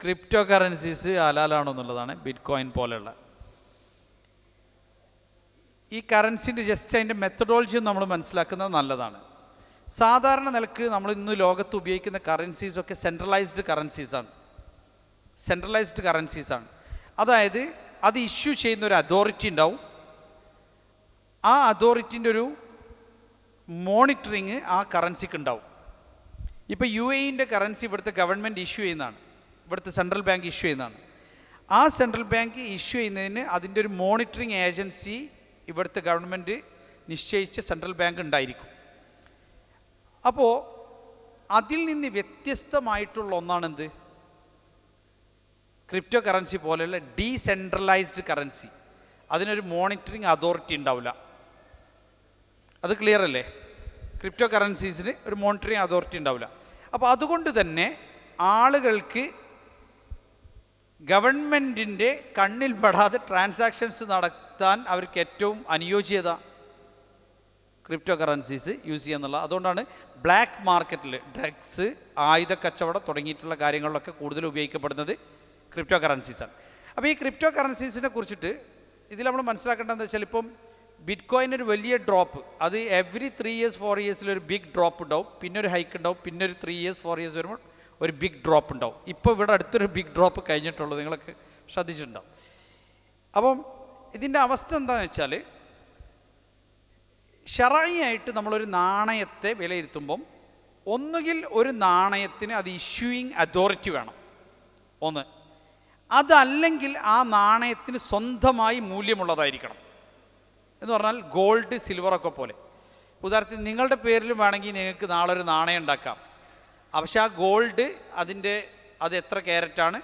Crypto currencies ഹലാലാണോ എന്നുള്ളതാണ് bit coin പോലെയുള്ള. ഈ കറൻസിന്റെ ജസ്റ്റ് അതിന്റെ മെത്തഡോളജി നമ്മൾ മനസ്സിലാക്കുന്നത് നല്ലതാണ്. സാധാരണ നിലയ്ക്ക് നമ്മൾ ഇന്ന് ലോകത്ത് ഉപയോഗിക്കുന്ന കറൻസീസൊക്കെ സെൻട്രലൈസ്ഡ് കറൻസീസാണ് സെൻട്രലൈസ്ഡ് കറൻസീസാണ് അതായത് അത് ഇഷ്യൂ ചെയ്യുന്ന ഒരു അതോറിറ്റി ഉണ്ടാവും. ആ അതോറിറ്റിന്റെ ഒരു മോണിറ്ററിങ് ആ കറൻസിക്ക് ഉണ്ടാവും. ഇപ്പോൾ യു എയിന്റെ കറൻസി ഇവിടുത്തെ ഗവൺമെന്റ് ഇഷ്യൂ ചെയ്യുന്നതാണ്. ഇവിടുത്തെ സെൻട്രൽ ബാങ്ക് ഇഷ്യൂ ചെയ്യുന്നതാണ്. ആ സെൻട്രൽ ബാങ്ക് ഇഷ്യൂ ചെയ്യുന്നതിന് അതിന്റെ ഒരു മോണിറ്ററിങ് ഏജൻസി ഇവിടുത്തെ ഗവൺമെന്റ് നിശ്ചയിച്ച സെൻട്രൽ ബാങ്ക് ഉണ്ടായിരിക്കും. അപ്പോൾ അതിൽ നിന്ന് വ്യത്യസ്തമായിട്ടുള്ള ഒന്നാണെന്ത്? ക്രിപ്റ്റോ കറൻസി പോലെയുള്ള ഡീസെൻട്രലൈസ്ഡ് കറൻസി അതിനൊരു മോണിറ്ററിങ് അതോറിറ്റി ഉണ്ടാവില്ല. അത് ക്ലിയർ അല്ലേ? ക്രിപ്റ്റോ കറൻസീസിന് ഒരു മോണിറ്ററിങ് അതോറിറ്റി ഉണ്ടാവില്ല. അപ്പോൾ അതുകൊണ്ട് തന്നെ ആളുകൾക്ക് ഗവൺമെന്റിന്റെ കണ്ണിൽ പെടാതെ ട്രാൻസാക്ഷൻസ് നടത്താൻ അവർക്ക് ഏറ്റവും അനുയോജ്യത ക്രിപ്റ്റോ കറൻസീസ് യൂസ് ചെയ്യുക എന്നുള്ള അതുകൊണ്ടാണ് ബ്ലാക്ക് മാർക്കറ്റിൽ ഡ്രഗ്സ് ആയുധ കച്ചവടം തുടങ്ങിയിട്ടുള്ള കാര്യങ്ങളിലൊക്കെ കൂടുതൽ ഉപയോഗിക്കപ്പെടുന്നത് ക്രിപ്റ്റോ കറൻസീസാണ് അപ്പോൾ ഈ ക്രിപ്റ്റോ കറൻസീസിനെ കുറിച്ചിട്ട് ഇതിൽ നമ്മൾ മനസ്സിലാക്കേണ്ടതെന്ന് വെച്ചാൽ ഇപ്പം ബിറ്റ് കോയിൻ ഒരു വലിയ ഡ്രോപ്പ് അത് എവറി ത്രീ ഇയേഴ്സ് ഫോർ ഇയേഴ്സിൽ ഒരു ബിഗ് ഡ്രോപ്പ് ഉണ്ടാവും പിന്നെ ഒരു ഹൈക്ക് ഉണ്ടാവും പിന്നെ ഒരു ത്രീ ഇയേഴ്സ് ഫോർ ഇയേഴ്സ് വരുമ്പോൾ ഒരു ബിഗ് ഡ്രോപ്പ് ഉണ്ടാവും. ഇപ്പോൾ ഇവിടെ അടുത്തൊരു ബിഗ് ഡ്രോപ്പ് കഴിഞ്ഞിട്ടുള്ളൂ നിങ്ങളൊക്കെ ശ്രദ്ധിച്ചിട്ടുണ്ടാവും. അപ്പം ഇതിന്റെ അവസ്ഥ എന്താണെന്ന് വെച്ചാൽ ഷറായിട്ട് നമ്മളൊരു നാണയത്തെ വിലയിരുത്തുമ്പം ഒന്നുകിൽ ഒരു നാണയത്തിന് അത് ഇഷ്യൂയിങ് അതോറിറ്റി വേണം. ഒന്ന് അതല്ലെങ്കിൽ ആ നാണയത്തിന് സ്വന്തമായി മൂല്യമുള്ളതായിരിക്കണം. എന്ന് പറഞ്ഞാൽ ഗോൾഡ് സിൽവറൊക്കെ പോലെ. ഉദാഹരണത്തിന് നിങ്ങളുടെ പേരിലും വേണമെങ്കിൽ നിങ്ങൾക്ക് നാളെ ഒരു നാണയം ഉണ്ടാക്കാം. പക്ഷേ ആ ഗോൾഡ് അതിന്റെ അത് എത്ര ക്യാരറ്റാണ്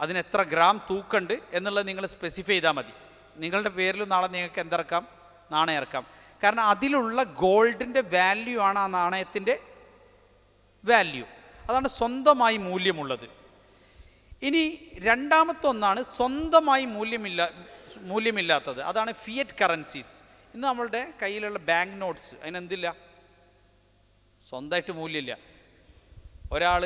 അതിന് എത്ര ഗ്രാം തൂക്കുണ്ട് എന്നുള്ളത് നിങ്ങൾ സ്പെസിഫൈ ചെയ്താൽ മതി. നിങ്ങളുടെ പേരിൽ നാളെ നിങ്ങൾക്ക് എന്തിറക്കാം? നാണയം ഇറക്കാം കാരണം അതിലുള്ള ഗോൾഡിന്റെ വാല്യൂ ആണ് ആ നാണയത്തിന്റെ വാല്യൂ അതാണ് സ്വന്തമായി മൂല്യമുള്ളത്. ഇനി രണ്ടാമത്തെ ഒന്നാണ് സ്വന്തമായി മൂല്യമില്ല മൂല്യമില്ലാത്തത്. അതാണ് ഫിയറ്റ് കറൻസീസ് ഇന്ന് നമ്മളുടെ കയ്യിലുള്ള ബാങ്ക് നോട്ട്സ് അതിനെന്തില്ല? സ്വന്തമായിട്ട് മൂല്യമില്ല. ഒരാൾ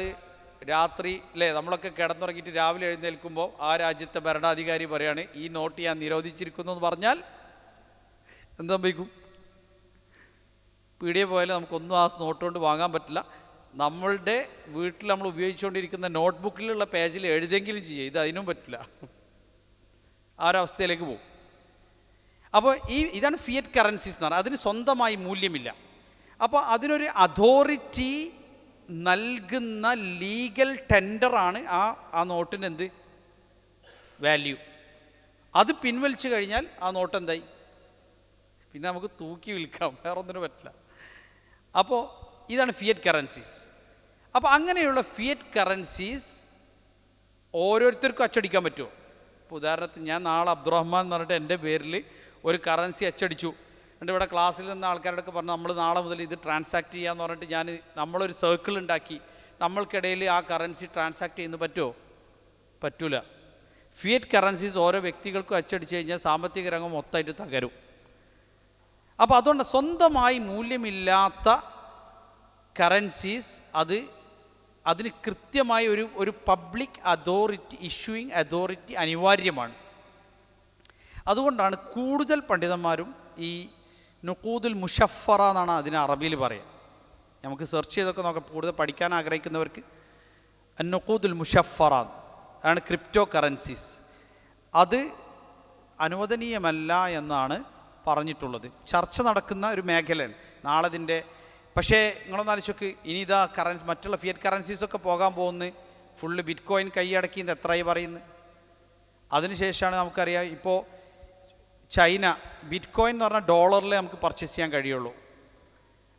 രാത്രി അല്ലേ നമ്മളൊക്കെ കിടന്നുറങ്ങിയിട്ട് രാവിലെ എഴുന്നേൽക്കുമ്പോൾ ആ രാജ്യത്തെ ഭരണാധികാരി പറയാണ് ഈ നോട്ട് ഞാൻ നിരോധിച്ചിരിക്കുന്നു എന്ന് പറഞ്ഞാൽ എന്ത് സംഭവിക്കും? പീടിയെ പോയാലും നമുക്കൊന്നും ആ നോട്ട് കൊണ്ട് വാങ്ങാൻ പറ്റില്ല. നമ്മളുടെ വീട്ടിൽ നമ്മൾ ഉപയോഗിച്ചുകൊണ്ടിരിക്കുന്ന നോട്ട്ബുക്കിലുള്ള പേജിൽ എഴുതെങ്കിലും ചെയ്യുക ഇത് അതിനും പറ്റില്ല. ആ ഒരവസ്ഥയിലേക്ക് പോകും. അപ്പോൾ ഈ ഇതാണ് ഫിയറ്റ് കറൻസീസ് എന്ന് പറഞ്ഞാൽ അതിന് സ്വന്തമായി മൂല്യമില്ല. അപ്പോൾ അതിനൊരു അതോറിറ്റി നൽകുന്ന ലീഗൽ ടെൻഡറാണ് ആ ആ നോട്ടിന് എന്ത് വാല്യൂ. അത് പിൻവലിച്ചു കഴിഞ്ഞാൽ ആ നോട്ട് എന്തായി പിന്നെ നമുക്ക് തൂക്കി വിൽക്കാം വേറെ ഒന്നിനു പറ്റില്ല. അപ്പോൾ ഇതാണ് ഫിയറ്റ് കറൻസീസ് അപ്പോൾ അങ്ങനെയുള്ള ഫിയറ്റ് കറൻസീസ് ഓരോരുത്തർക്കും അച്ചടിക്കാൻ പറ്റുമോ? ഇപ്പോൾ ഉദാഹരണത്തിന് ഞാൻ നാളെ അബ്ദുറഹ്മാൻ എന്ന് പറഞ്ഞിട്ട് എന്റെ പേരിൽ ഒരു കറൻസി അച്ചടിച്ചു. എന്റെ ഇവിടെ ക്ലാസ്സിൽ നിന്ന് ആൾക്കാരോടൊക്കെ പറഞ്ഞു നമ്മൾ നാളെ മുതൽ ഇത് ട്രാൻസാക്ട് ചെയ്യാന്ന് പറഞ്ഞിട്ട് ഞാൻ നമ്മളൊരു സർക്കിൾ ഉണ്ടാക്കി. നമ്മൾക്കിടയിൽ ആ കറൻസി ട്രാൻസാക്ട് ചെയ്യുന്നത് പറ്റുമോ? പറ്റൂല. ഫിയറ്റ് കറൻസീസ് ഓരോ വ്യക്തികൾക്കും അച്ചടിച്ച് കഴിഞ്ഞാൽ സാമ്പത്തിക രംഗം മൊത്തമായിട്ട് തകരും. അപ്പോൾ അതുകൊണ്ട് സ്വന്തമായി മൂല്യമില്ലാത്ത കറൻസീസ് അത് അതിന് കൃത്യമായ ഒരു ഒരു പബ്ലിക് അതോറിറ്റി ഇഷ്യൂയിങ് അതോറിറ്റി അനിവാര്യമാണ്. അതുകൊണ്ടാണ് കൂടുതൽ പണ്ഡിതന്മാരും ഈ നുക്കൂദുൽ മുഷഫറ എന്നാണ് അതിന് അറബിയിൽ പറയുക. നമുക്ക് സെർച്ച് ചെയ്തൊക്കെ നോക്കാം കൂടുതൽ പഠിക്കാൻ ആഗ്രഹിക്കുന്നവർക്ക്. നുക്കൂദുൽ മുഷഫറ. അതാണ് ക്രിപ്റ്റോ കറൻസീസ് അത് അനുവദനീയമല്ല എന്നാണ് പറഞ്ഞിട്ടുള്ളത്. ചർച്ച നടക്കുന്ന ഒരു മേഖലയാണ്. നാളെ ഇതിന്റെ പക്ഷേ നിങ്ങളൊന്ന് ആലോചിച്ചോക്ക് ഇനി ഇതാ കറൻസ് മറ്റുള്ള ഫിയറ്റ് കറൻസീസൊക്കെ പോകാൻ പോകുന്നു. ഫുള്ള് ബിറ്റ് കോയിൻ കൈയടക്കിന്ന് എത്രയായി പറയുന്നത് അതിനുശേഷമാണ് നമുക്കറിയാം ഇപ്പോൾ ചൈന ബിറ്റ് കോയിൻ എന്ന് പറഞ്ഞാൽ ഡോളറിൽ നമുക്ക് പർച്ചേസ് ചെയ്യാൻ കഴിയുള്ളൂ.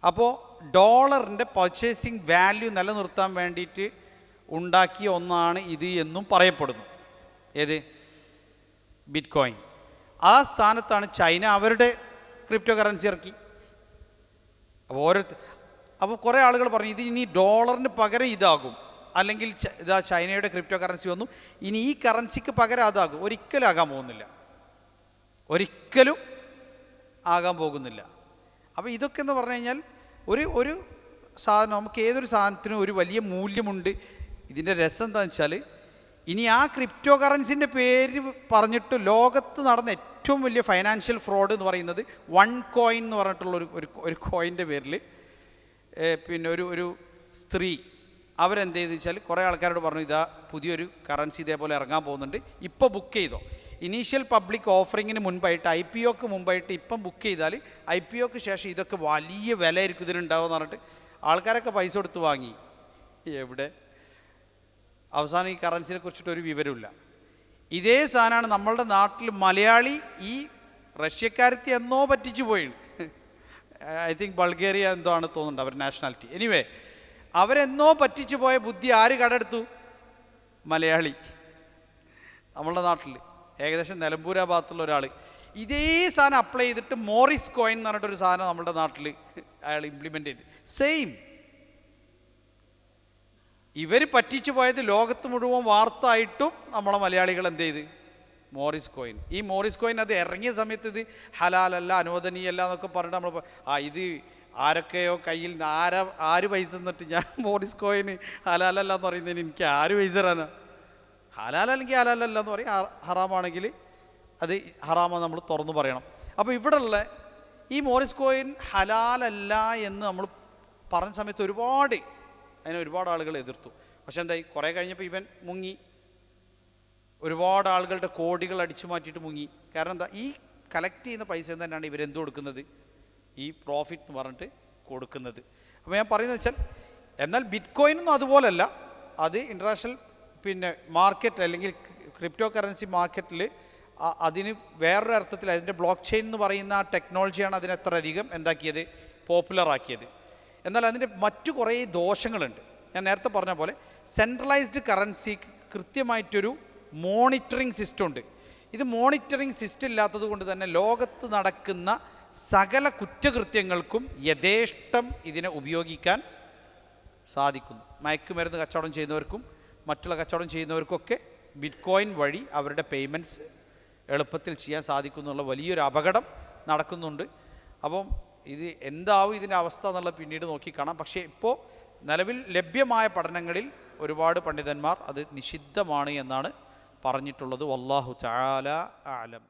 അപ്പോൾ ഡോളറിന്റെ പർച്ചേസിങ് വാല്യൂ നിലനിർത്താൻ വേണ്ടിയിട്ട് ഉണ്ടാക്കിയ ഒന്നാണ് ഇത് എന്നും പറയപ്പെടുന്നു. ഏത്? ബിറ്റ് കോയിൻ ആ സ്ഥാനത്താണ് ചൈന അവരുടെ ക്രിപ്റ്റോ കറൻസി ഇറക്കി. അപ്പോൾ ഓരോ അപ്പോൾ കുറേ ആളുകൾ പറഞ്ഞു ഇത് ഇനി ഡോളറിന് പകരം ഇതാകും. അല്ലെങ്കിൽ ഇതാ ചൈനയുടെ ക്രിപ്റ്റോ കറൻസി വന്നു. ഇനി ഈ കറൻസിക്ക് പകരം അതാകും. ഒരിക്കലും ആകാൻ പോകുന്നില്ല. ഒരിക്കലും ആകാൻ പോകുന്നില്ല. അപ്പോൾ ഇതൊക്കെ എന്ന് പറഞ്ഞു കഴിഞ്ഞാൽ ഒരു ഒരു സാധനം നമുക്ക് ഏതൊരു സാധനത്തിനും ഒരു വലിയ മൂല്യമുണ്ട്. ഇതിന്റെ രസം എന്താണെന്ന് വെച്ചാൽ ഇനി ആ ക്രിപ്റ്റോ കറൻസിന്റെ പേര് പറഞ്ഞിട്ട് ലോകത്ത് നടന്ന ഏറ്റവും വലിയ ഫൈനാൻഷ്യൽ ഫ്രോഡ് എന്ന് പറയുന്നത് വൺ കോയിൻ എന്ന് പറഞ്ഞിട്ടുള്ള ഒരു ഒരു കോയിന്റെ പേരിൽ പിന്നെ ഒരു ഒരു സ്ത്രീ അവരെന്ത് ചെയ്തെന്ന് വെച്ചാൽ കുറേ ആൾക്കാരോട് പറഞ്ഞു ഇതാ പുതിയൊരു കറൻസി ഇതേപോലെ ഇറങ്ങാൻ പോകുന്നുണ്ട്. ഇപ്പോൾ ബുക്ക് ചെയ്തോ. ഇനീഷ്യൽ പബ്ലിക് ഓഫറിങ്ങിന് മുൻപായിട്ട് ഐ പി ഒക്ക് മുമ്പായിട്ട് ഇപ്പം ബുക്ക് ചെയ്താൽ ഐ പി ഒക്ക് ശേഷം ഇതൊക്കെ വലിയ വില ആയിരിക്കും ഇതിനുണ്ടാവും എന്ന് പറഞ്ഞിട്ട് ആൾക്കാരൊക്കെ പൈസ കൊടുത്ത് വാങ്ങി. എവിടെ? അവസാനം ഈ കറൻസിനെ കുറിച്ചിട്ട് ഒരു വിവരമില്ല ഇതേ സാധനമാണ് നമ്മളുടെ നാട്ടിൽ മലയാളി ഈ റഷ്യക്കാരത്തി എന്നോ പറ്റിച്ചു പോയി. ഐ തിങ്ക് ബൾഗേറിയ എന്തോ ആണ് തോന്നുന്നുണ്ട് അവർ നാഷണാലിറ്റി എനിവേ അവരെന്നോ പറ്റിച്ചു പോയ ബുദ്ധി ആര് കടെടുത്തു? മലയാളി. നമ്മളുടെ നാട്ടിൽ ഏകദേശം നിലമ്പൂര ഭാഗത്തുള്ള ഒരാൾ ഇതേ സാധനം അപ്ലൈ ചെയ്തിട്ട് മോറിസ് കോയിൻ എന്ന് പറഞ്ഞിട്ടൊരു സാധനം നമ്മുടെ നാട്ടിൽ അയാൾ ഇംപ്ലിമെന്റ് ചെയ്ത്. സെയിം ഇവർ പറ്റിച്ചു പോയത് ലോകത്ത് മുഴുവൻ വാർത്ത ആയിട്ടും നമ്മളെ മലയാളികൾ എന്ത് ചെയ്ത്? മോറിസ് കോയിൻ ഈ മോറിസ് കോയിൻ അത് ഇറങ്ങിയ സമയത്ത് ഇത് ഹലാലല്ല അനുവദനീയല്ല എന്നൊക്കെ പറഞ്ഞിട്ട് നമ്മൾ ആ ഇത് ആരൊക്കെയോ കയ്യിൽ ആര ആര് പൈസ എന്നിട്ട് ഞാൻ മോറിസ് കോയിന് ഹലാലല്ല എന്ന് പറയുന്നതിന് എനിക്ക് ആര് പൈസ തരാനാ? ഹലാലല്ലെങ്കിൽ ഹലാലല്ല എന്ന് പറയും. ഹറാമാണെങ്കിൽ അത് ഹറാമെന്ന് നമ്മൾ തുറന്നു പറയണം. അപ്പോൾ ഇവിടെയുള്ള ഈ മോറിസ് കോയിൻ ഹലാലല്ല എന്ന് നമ്മൾ പറഞ്ഞ സമയത്ത് ഒരുപാട് അതിനെ ഒരുപാട് ആളുകൾ എതിർത്തു. പക്ഷെ എന്തായി? കുറേ കഴിഞ്ഞപ്പോൾ ഇവൻ മുങ്ങി. ഒരുപാട് ആളുകളുടെ കോടികൾ അടിച്ചു മാറ്റിയിട്ട് മുങ്ങി. കാരണം എന്താ? ഈ കളക്ട് ചെയ്യുന്ന പൈസ തന്നെയാണ് ഇവരെന്ത് കൊടുക്കുന്നത്? ഈ പ്രോഫിറ്റ് എന്ന് പറഞ്ഞിട്ട് കൊടുക്കുന്നത്. അപ്പോൾ ഞാൻ പറയുന്നത് വെച്ചാൽ എന്നാൽ ബിറ്റ് കോയിനൊന്നും അതുപോലല്ല. അത് ഇന്റർനാഷണൽ പിന്നെ മാർക്കറ്റ് അല്ലെങ്കിൽ ക്രിപ്റ്റോ കറൻസി മാർക്കറ്റിൽ അതിന് വേറൊരു അർത്ഥത്തിൽ അതിന്റെ ബ്ലോക്ക് ചെയിൻ എന്ന് പറയുന്ന ആ ടെക്നോളജിയാണ് അതിനെ എത്ര അധികം എന്താക്കിയത്? പോപ്പുലറാക്കിയത് എന്നാൽ അതിന്റെ മറ്റു കുറേ ദോഷങ്ങളുണ്ട്. ഞാൻ നേരത്തെ പറഞ്ഞ പോലെ സെൻട്രലൈസ്ഡ് കറൻസി കൃത്യമായിട്ടൊരു മോണിറ്ററിംഗ് സിസ്റ്റം ഉണ്ട്. ഇത് മോണിറ്ററിംഗ് സിസ്റ്റം ഇല്ലാത്തത് കൊണ്ട് തന്നെ ലോകത്ത് നടക്കുന്ന സകല കുറ്റകൃത്യങ്ങൾക്കും യഥേഷ്ടം ഇതിനെ ഉപയോഗിക്കാൻ സാധിക്കുന്നു. മയക്കുമരുന്ന് കച്ചവടം ചെയ്യുന്നവർക്കും മറ്റുള്ള കച്ചവടം ചെയ്യുന്നവർക്കൊക്കെ ബിറ്റ് കോയിൻ വഴി അവരുടെ പേയ്മെന്റ്സ് എളുപ്പത്തിൽ ചെയ്യാൻ സാധിക്കും എന്നുള്ള വലിയൊരു അപകടം നടക്കുന്നുണ്ട്. അപ്പം ഇത് എന്താവും ഇതിന്റെ അവസ്ഥ എന്നുള്ളത് പിന്നീട് നോക്കിക്കാണാം പക്ഷേ ഇപ്പോൾ നിലവിൽ ലഭ്യമായ പഠനങ്ങളിൽ ഒരുപാട് പണ്ഡിതന്മാർ അത് നിഷിദ്ധമാണ് എന്നാണ് പറഞ്ഞിട്ടുള്ളത്. വല്ലാഹു ചാല ആലം